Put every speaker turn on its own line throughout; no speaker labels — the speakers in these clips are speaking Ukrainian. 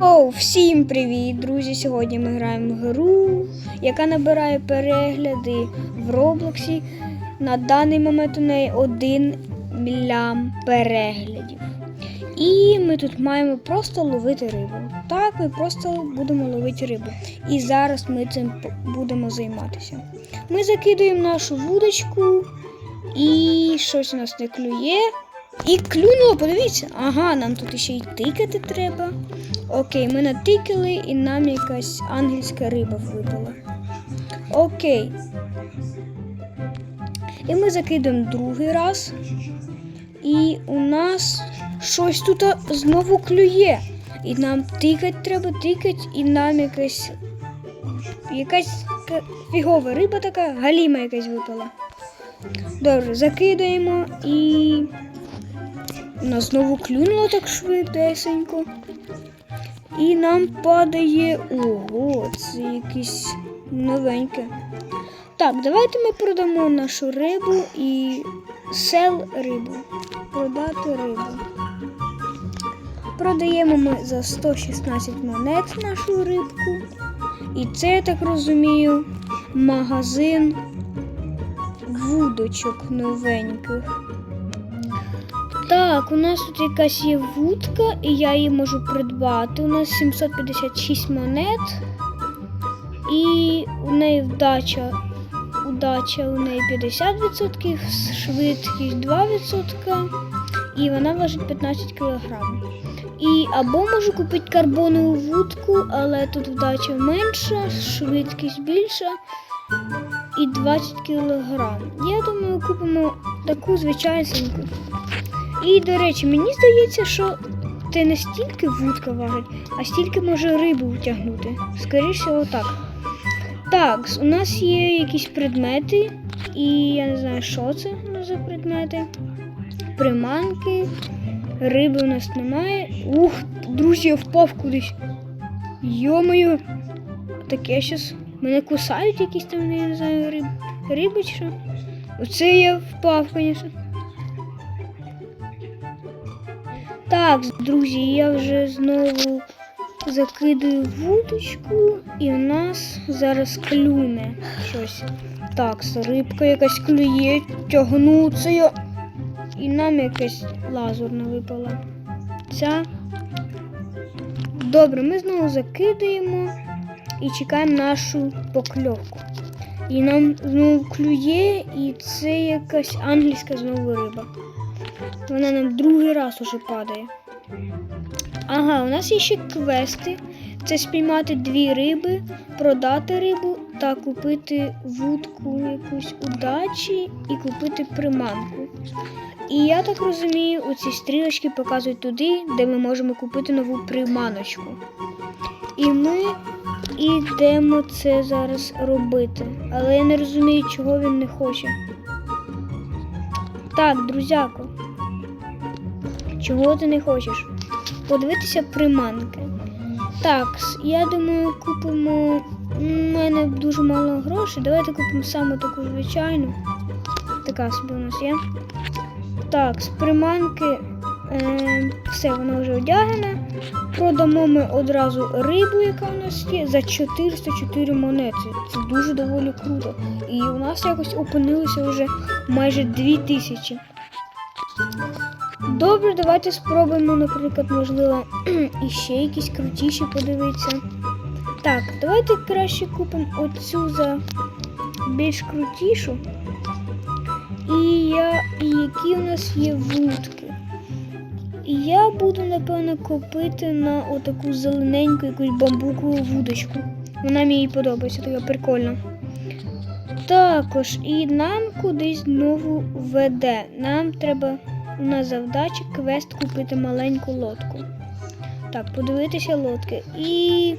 Оу, всім привіт, друзі! Сьогодні ми граємо в гру, яка набирає перегляди в Роблоксі. На даний момент у неї 1 мільйон переглядів. І ми тут маємо просто ловити рибу. Так, ми просто будемо ловити рибу. І зараз ми цим будемо займатися. Ми закидуємо нашу вудочку, і щось у нас не клює. І клюнуло, подивіться. Ага, нам тут ще й тикати треба. Окей, ми натикали і нам якась ангельська риба випала. Окей. І ми закидуємо другий раз. І у нас щось тут знову клює. І нам тикать треба, тикать, і нам якась. Якась фігова риба така, галіма якась випала. Добре, закидаємо і. Нас знову клюнуло так швидесенько. І нам падає. Ого, це якесь новеньке. Так, давайте ми продамо нашу рибу і сел рибу. Продати рибу. Продаємо ми за 116 монет нашу рибку. І це, я так розумію, магазин вудочок новеньких. Так, у нас тут якась є вудка, і я її можу придбати. У нас 756 монет. І у неї вдача. Удача у неї 50%, швидкість 2%, і вона важить 15 кг. І або можу купити карбонову вудку, але тут вдача менша, швидкість більша і 20 кг. Я думаю, купимо таку звичайненьку. І, до речі, мені здається, що це не стільки вудка важить, а стільки може рибу втягнути. Скоріше, отак. Так, у нас є якісь предмети, і я не знаю, що це за предмети. Приманки, риби у нас немає. Ух, друзі, я впав кудись. Йомою, таке щось. Мене кусають якісь там, я не знаю, риб... риби чи що. Оце я впав, звісно. Так, друзі, я вже знову закидаю вудочку, і у нас зараз клюне щось. Так, рибка якась клює, тягнуться. І нам якась лазурна випала. Ця. Добре, ми знову закидаємо і чекаємо нашу покльовку. І нам знову клює, і це якась ангельська знову риба. Вона нам другий раз уже падає. Ага, у нас є ще квести. Це спіймати дві риби, продати рибу та купити вудку якусь удачі і купити приманку. І я так розумію, оці стрілочки показують туди, де ми можемо купити нову приманочку. І ми йдемо це зараз робити. Але я не розумію, чого він не хоче. Так, друзяко. Чого ти не хочеш? Подивитися приманки. Так, я думаю, купимо. У мене дуже мало грошей. Давайте купимо саме таку звичайну. Така собі у нас є. Так, з приманки. Е, все, вона вже одягнена. Продамо ми одразу рибу, яка у нас є, за 404 монети. Це дуже доволі круто. І у нас якось опинилося вже майже 2000. Добре, давайте спробуємо, наприклад, можливо, іще якісь крутіші подивитися. Так, давайте краще купимо оцю за більш крутішу. І я, і які у нас є вудки. І я буду, напевно, купити на отаку зелененьку якусь бамбукову вудочку. Вона мені подобається, така прикольна. Також і нам кудись знову веде. Нам треба у нас завдача квест купити маленьку лодку. Так, подивитися лодки. І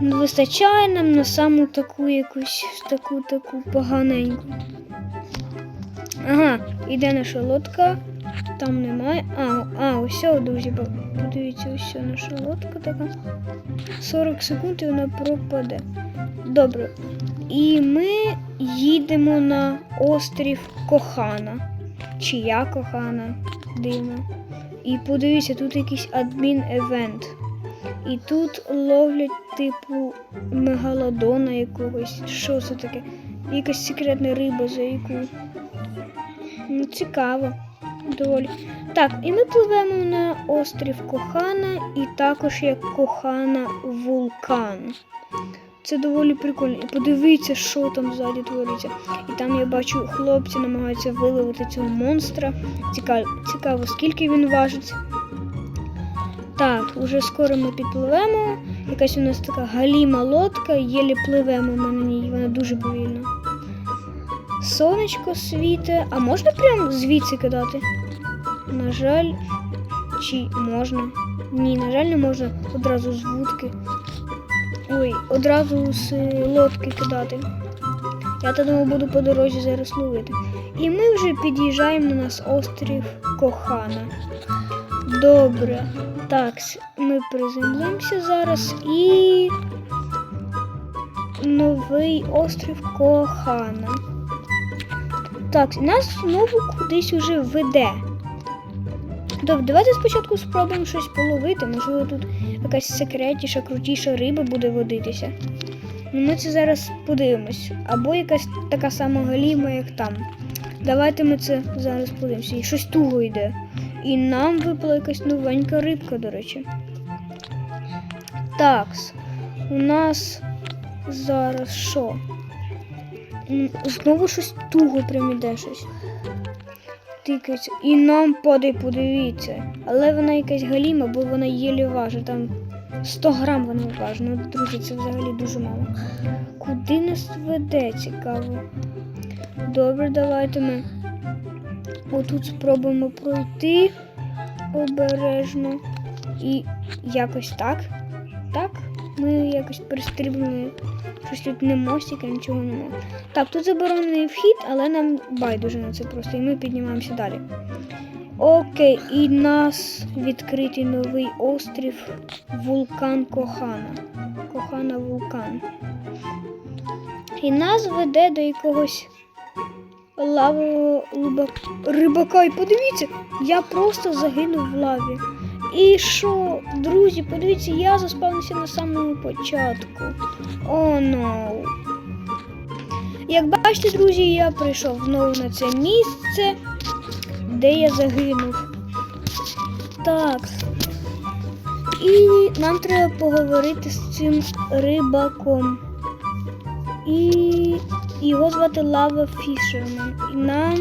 вистачає нам на саму таку якусь таку таку поганеньку. Ага, іде наша лодка. Там немає. А, а ось, друзі, подивіться, ось наша лодка така. 40 секунд і вона пропаде. Добре. І ми їдемо на острів Кохана. Чия кохана, дивно. І подивіться, тут якийсь адмін-евент. І тут ловлять, типу, мегалодона якогось. Що це таке? Якась секретна риба, за яку. Ну, цікаво. Доволі. Так, і ми пливемо на острів Кохана і також як Кохана вулкан. Це доволі прикольно. І подивіться, що там ззаді твориться. І там я бачу, хлопці намагаються виловити цього монстра. Цікаво, цікаво скільки він важить. Так, уже скоро ми підпливемо. Якась у нас така галіма лодка, єлі пливемо ми на ній, вона дуже повільна. Сонечко світе. А можна прямо звідси кидати? На жаль, чи можна? Ні, на жаль, не можна одразу з вудки. Ой, одразу з е, лодки кидати. Я то думав, буду по дорозі зараз ловити. І ми вже під'їжджаємо на нас острів Кохана. Добре. Так, ми приземлимося зараз і. Новий острів Кохана. Так, нас знову кудись уже веде. Добре, давайте спочатку спробуємо щось половити. Можливо, тут якась секретніша, крутіша риба буде водитися. Ну, ми це зараз подивимось. Або якась така сама галіма, як там. Давайте ми це зараз подивимося. І щось туго йде. І нам випала якась новенька рибка, до речі. Так, у нас зараз що? Знову щось туго прям іде щось. Тикається. І нам падає, подивіться. Але вона якась галіма, бо вона єлі важить. Там 100 грам вона важить. Ну, друзі, це взагалі дуже мало. Куди нас веде, цікаво. Добре, давайте ми отут спробуємо пройти обережно. І якось так. Так. Ми якось перестрибнули. Щось тут не мостика, нічого немає. Так, тут заборонений вхід, але нам байдуже на це просто, і ми піднімаємося далі. Окей, і нас відкритий новий острів Вулкан Кохана. Кохана вулкан. І нас веде до якогось лавового рибака. І подивіться, я просто загинув в лаві. І що, друзі, подивіться, я заспавнився на самому початку. О, ну. Як бачите, друзі, я прийшов знову на це місце, де я загинув. Так. І нам треба поговорити з цим рибаком. І його звати Лава Фішермен. І нам.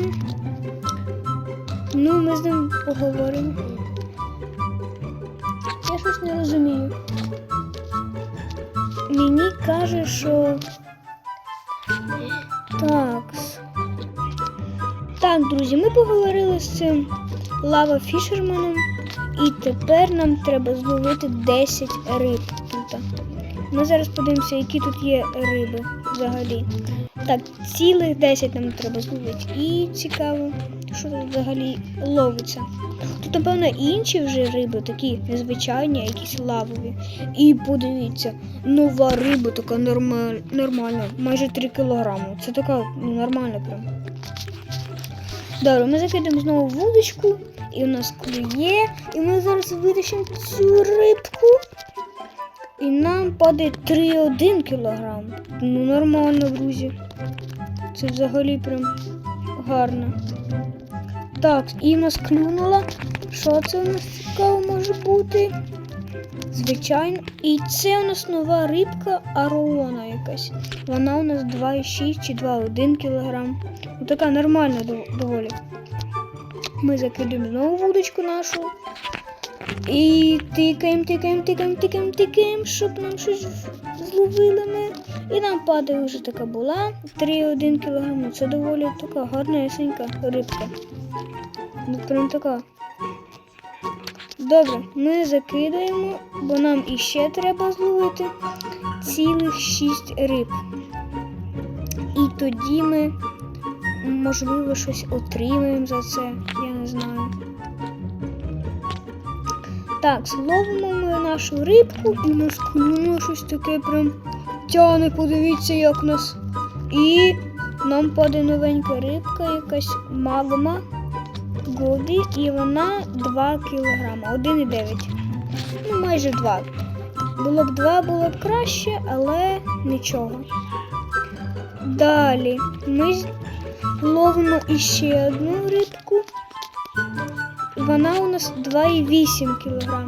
Ну, ми з ним поговоримо. Щось не розумію. Мені каже, що. Так. Так, друзі, ми поговорили з цим лава фішерменом, і тепер нам треба зловити 10 риб тут. Ми зараз подивимося, які тут є риби взагалі. Так, цілих 10 нам треба зловити. І цікаво, що тут взагалі ловиться. Тут, напевно, інші вже риби, такі незвичайні, якісь лавові. І подивіться, нова риба така нормаль... нормальна, майже 3 кілограми. Це така ну, нормальна прям. Добре, ми закидаємо знову вудочку, і у нас клює, і ми зараз витащимо цю рибку. І нам падає 3,1 кілограм. Ну, нормально, друзі. Це взагалі прям гарно. Так, і в нас клюнула. Що це у нас цікаво може бути? Звичайно. І це у нас нова рибка ароона якась. Вона у нас 2,6 чи 2,1 кілограм. Ну, така нормальна доволі. Ми закидаємо знову вудочку нашу. І тикаємо, тикаємо, тикаємо, тикаємо, тикаємо, щоб нам щось зловили ми. І нам падає вже така була 3,1 кг. Ну, Це доволі така гарнесенька рибка. Ну, прям така. Добре, ми закидаємо, бо нам іще треба зловити цілих 6 риб. І тоді ми, можливо, щось отримаємо за це, я не знаю. Так, зловимо ми нашу рибку і нас клюнуло щось таке прям тяне, подивіться, як нас. І нам падає новенька рибка, якась магма Годі, і вона 2 кг, 1,9. Ну, майже два. Було б два, було б краще, але нічого. Далі ми ловимо іще одну рибку. Вона у нас 2,8 кг.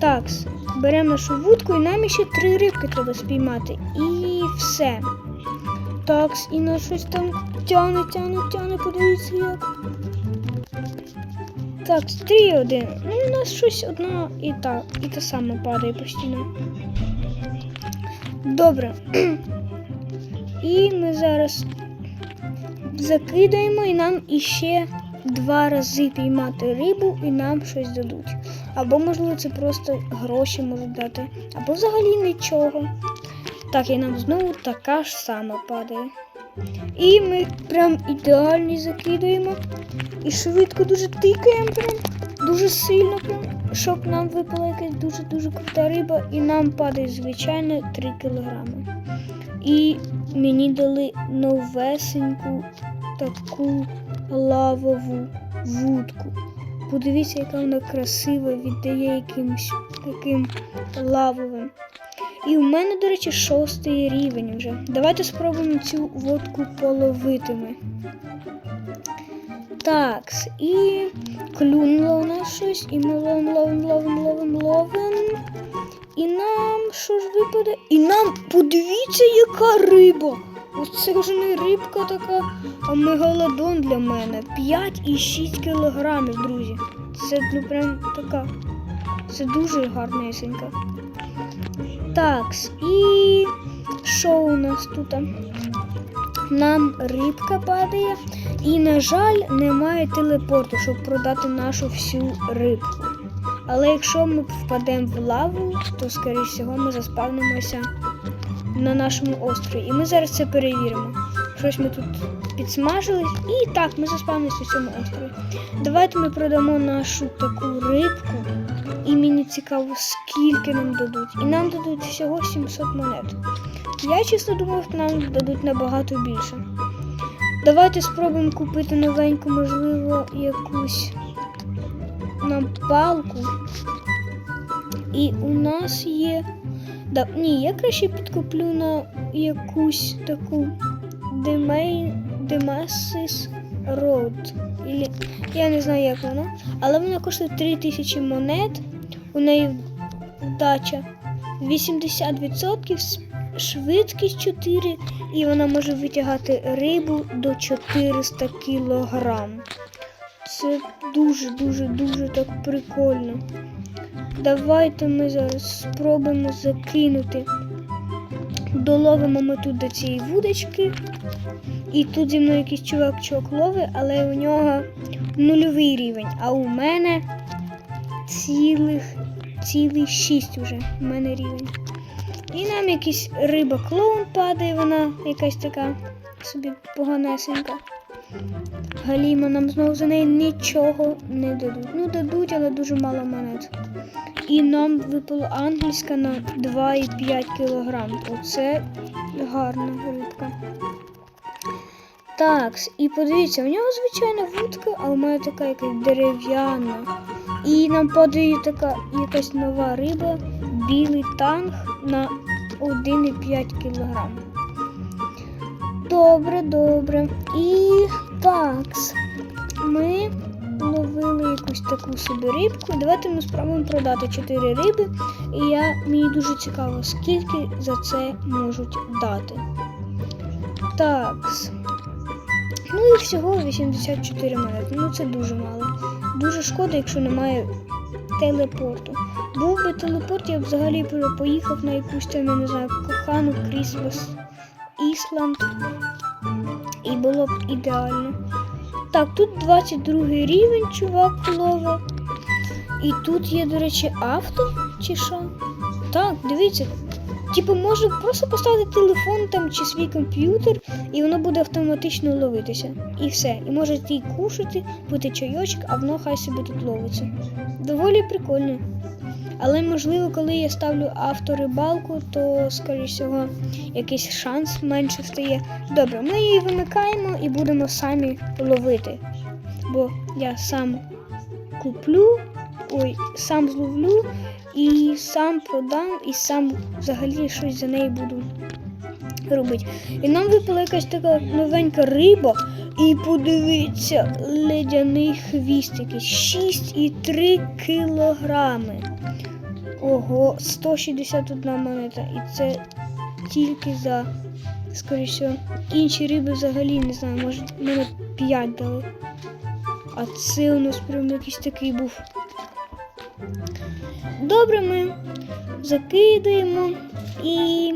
Так, беремо нашу вудку і нам ще три рибки треба спіймати. І все. Такс, і на щось там тяне, тяне, тяне, подивіться як. Так, 3-1. Ну, у нас щось одна і та, і та сама падає постійно. Добре. І ми зараз закидаємо, і нам іще два рази піймати рибу, і нам щось дадуть. Або, можливо, це просто гроші можуть дати, або взагалі нічого. Так, і нам знову така ж сама падає. І ми прям ідеально закидаємо. І швидко дуже тикаємо, прям дуже сильно, щоб нам випала якась дуже-дуже крута риба, і нам падає звичайно 3 кілограми. І мені дали новесеньку таку лавову вудку. Подивіться, яка вона красива, віддає якимось таким лавовим. І у мене, до речі, шостий рівень вже. Давайте спробуємо цю водку половити ми. Так, і клюнуло у нас щось, і ми ловим, ловим, ловим, ловим, ловим. І нам що ж випаде? І нам подивіться, яка риба! Оце вже не рибка така, а мегалодон для мене. 5,6 кілограмів, друзі. Це ну прям така. Це дуже гарнесенька. Так, і що у нас тут? Нам рибка падає, і, на жаль, немає телепорту, щоб продати нашу всю рибку. Але якщо ми впадемо в лаву, то, скоріш всього, ми заспавнимося на нашому острові. І ми зараз це перевіримо. Щось ми тут підсмажились, і так, ми заспавнимося на цьому острові. Давайте ми продамо нашу таку рибку. І мені цікаво, скільки нам дадуть. І нам дадуть всього 700 монет. Я чесно думав, нам дадуть набагато більше. Давайте спробуємо купити новеньку, можливо, якусь нам палку. І у нас є. Да, ні, я краще підкуплю на якусь таку. Демасис Road. Я не знаю, як вона. Але вона коштує 3000 монет. У неї вдача 80%, швидкість 4, і вона може витягати рибу до 400 кілограм. Це дуже, дуже, дуже так прикольно. Давайте ми зараз спробуємо закинути. Доловимо ми тут до цієї вудочки. І тут зі мною якийсь чувак-чувак ловить, але у нього нульовий рівень, а у мене цілих, цілий шість уже у мене рівень. І нам якийсь риба клоун падає, вона якась така собі поганесенька. Галіма, нам знову за неї нічого не дадуть. Ну, дадуть, але дуже мало монет. І нам випала ангельська на 2,5 кг. Оце гарна рибка. Так, і подивіться, у нього звичайна вудка, а у мене така якась дерев'яна. І нам падає така якась нова риба, білий танг на 1,5 кг. Добре, добре. І так, ми ловили якусь таку собі рибку. Давайте ми спробуємо продати 4 риби. І я, мені дуже цікаво, скільки за це можуть дати. Так. Ну і всього 84 монети. Ну це дуже мало. Дуже шкода, якщо немає телепорту. Був би телепорт, я б взагалі поїхав на якусь там, я не знаю, кохану Крісмас Ісланд. І було б ідеально. Так, тут 22 рівень, чувак ловить. І тут є, до речі, авто чи що? Так, дивіться. Типу, можна просто поставити телефон там чи свій комп'ютер, і воно буде автоматично ловитися. І все. І можете і кушати, пити чайочок, а воно хай собі тут ловиться. Доволі прикольно. Але можливо, коли я ставлю авторибалку, то, скоріш всього, якийсь шанс менше стає. Добре, ми її вимикаємо і будемо самі ловити. Бо я сам куплю ой, сам зловлю і сам продам, і сам взагалі щось за неї буду робити. І нам випала якась така новенька риба. І подивіться, ледяний хвіст якийсь 6,3 кілограми. Ого, 161 монета. І це тільки за, скоріше, інші риби взагалі не знаю, може мене 5 дали. А це у нас прям якийсь такий був. Добре, ми закидаємо і.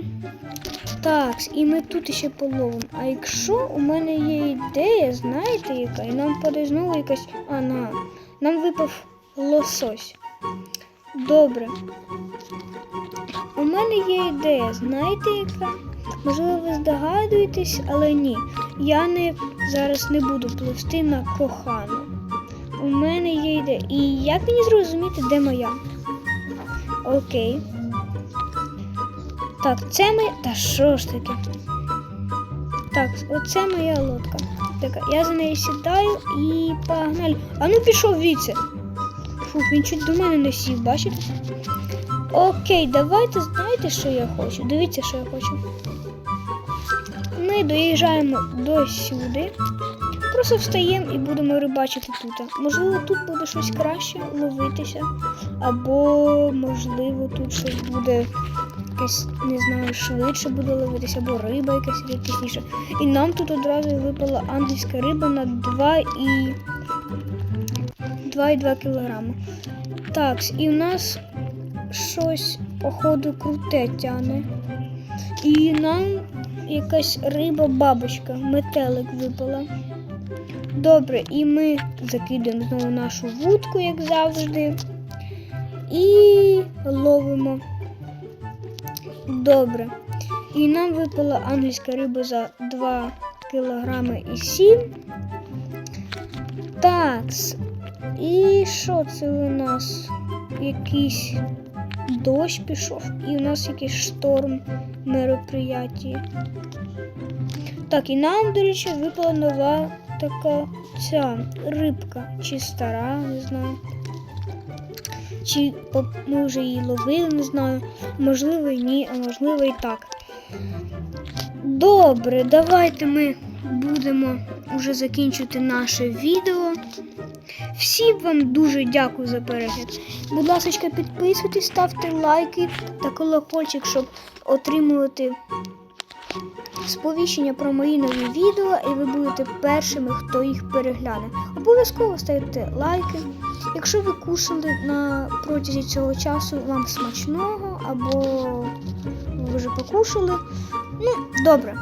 Так, і ми тут ще половимо. А якщо у мене є ідея, знаєте яка? І нам знову якась. А, на. Нам випав лосось. Добре. У мене є ідея, знаєте яка? Можливо, ви здогадуєтесь, але ні. Я не зараз не буду пливти на кохану. У мене є ідея. І як мені зрозуміти, де моя? Окей. Так, це моя. Та що ж таке? Так, оце моя лодка. Так, я за нею сідаю і погнали. А ну пішов віце. Фух, він чуть до мене не сів, бачите? Окей, давайте знаєте, що я хочу? Дивіться, що я хочу. Ми доїжджаємо до сюди. Просто встаємо і будемо рибачити тут. Можливо, тут буде щось краще ловитися. Або, можливо, тут щось буде якесь, не знаю, швидше буде ловитися, або риба якась рідкісніша. І нам тут одразу випала ангельська риба на 2 і 2,2 кілограми. Так, і в нас щось, походу, круте тяне. І нам якась риба-бабочка, метелик випала. Добре, і ми закидаємо знову нашу вудку, як завжди. І ловимо. Добре. І нам випала англійська риба за 2 кілограми і 7. Такс. І що це у нас? Якийсь дощ пішов, і у нас якийсь шторм мероприятие. Так, і нам, до речі, випала нова така ця рибка. Чи стара, не знаю. Чи ми вже її ловили, не знаю. Можливо, і ні, а можливо і так. Добре, давайте ми будемо вже закінчувати наше відео. Всім вам дуже дякую за перегляд. Будь ласка, підписуйтесь, ставте лайки та колокольчик, щоб отримувати сповіщення про мої нові відео, і ви будете першими, хто їх перегляне. Обов'язково ставте лайки. Якщо ви кушали на протязі цього часу, вам смачного або ви вже покушали. Ну, добре.